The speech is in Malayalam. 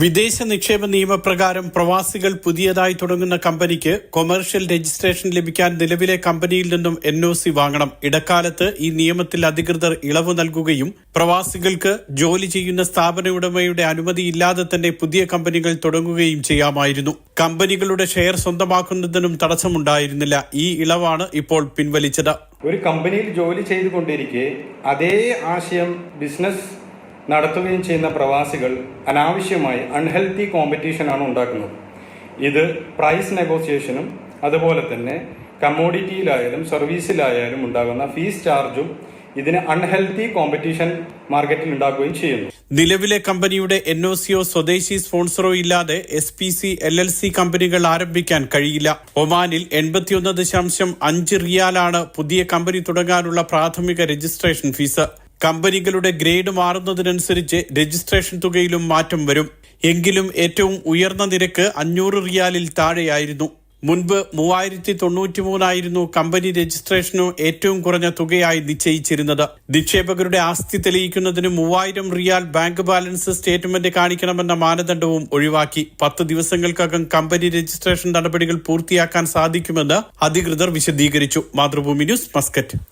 വിദേശ നിക്ഷേപ നിയമപ്രകാരം പ്രവാസികൾ പുതിയതായി തുടങ്ങുന്ന കമ്പനിക്ക് കൊമേഴ്ഷ്യൽ രജിസ്ട്രേഷൻ ലഭിക്കാൻ നിലവിലെ കമ്പനിയിൽ നിന്നും എൻ ഒ സി വാങ്ങണം. ഇടക്കാലത്ത് ഈ നിയമത്തിൽ അധികൃതർ ഇളവ് നൽകുകയും പ്രവാസികൾക്ക് ജോലി ചെയ്യുന്ന സ്ഥാപന ഉടമയുടെ അനുമതിയില്ലാതെ തന്നെ പുതിയ കമ്പനികൾ തുടങ്ങുകയും ചെയ്യാമായിരുന്നു. കമ്പനികളുടെ ഷെയർ സ്വന്തമാക്കുന്നതിനും തടസ്സമുണ്ടായിരുന്നില്ല. ഈ ഇളവാണ് ഇപ്പോൾ പിൻവലിച്ചത്. ഒരു കമ്പനിയിൽ ജോലി ചെയ്തുകൊണ്ടിരിക്കെ അതേ ആശയം ബിസിനസ് നടത്തുകയും ചെയ്യുന്ന പ്രവാസികൾ അനാവശ്യമായി അൺഹെൽത്തി കോമ്പറ്റീഷനാണ് ഉണ്ടാക്കുന്നത്. ഇത് പ്രൈസ് നെഗോസിയേഷനും അതുപോലെ തന്നെ കമ്മോഡിറ്റിയിലായാലും സർവീസിലായാലും ഉണ്ടാകുന്ന ഫീസ് ചാർജും ഇതിന് അൺഹെൽത്തി കോമ്പറ്റീഷൻ മാർക്കറ്റിൽ ഉണ്ടാക്കുകയും ചെയ്യുന്നു. നിലവിലെ കമ്പനിയുടെ എൻ ഒ സിയോ സ്വദേശി സ്പോൺസറോ ഇല്ലാതെ S P C L L C കമ്പനികൾ ആരംഭിക്കാൻ കഴിയില്ല. ഒമാനിൽ എൺപത്തിയൊന്ന് ദശാംശം അഞ്ച് റിയാലാണ് പുതിയ കമ്പനി തുടങ്ങാനുള്ള പ്രാഥമിക രജിസ്ട്രേഷൻ ഫീസ്. കമ്പനികളുടെ ഗ്രേഡ് മാറുന്നതിനനുസരിച്ച് രജിസ്ട്രേഷൻ തുകയിലും മാറ്റം വരും. എങ്കിലും ഏറ്റവും ഉയർന്ന നിരക്ക് അഞ്ഞൂറ് റിയാലിൽ താഴെയായിരുന്നു. മുൻപ് മൂവായിരത്തി തൊണ്ണൂറ്റി മൂന്നായിരുന്നു കമ്പനി രജിസ്ട്രേഷനു ഏറ്റവും കുറഞ്ഞ തുകയായി നിശ്ചയിച്ചിരുന്നത്. നിക്ഷേപകരുടെ ആസ്തി തെളിയിക്കുന്നതിന് മൂവായിരം റിയാൽ ബാങ്ക് ബാലൻസ് സ്റ്റേറ്റ്മെന്റ് കാണിക്കണമെന്ന മാനദണ്ഡവും ഒഴിവാക്കി. പത്ത് ദിവസങ്ങൾക്കകം കമ്പനി രജിസ്ട്രേഷൻ നടപടികൾ പൂർത്തിയാക്കാൻ സാധിക്കുമെന്ന് അധികൃതർ വിശദീകരിച്ചു. Mathrubhumi news Muscat.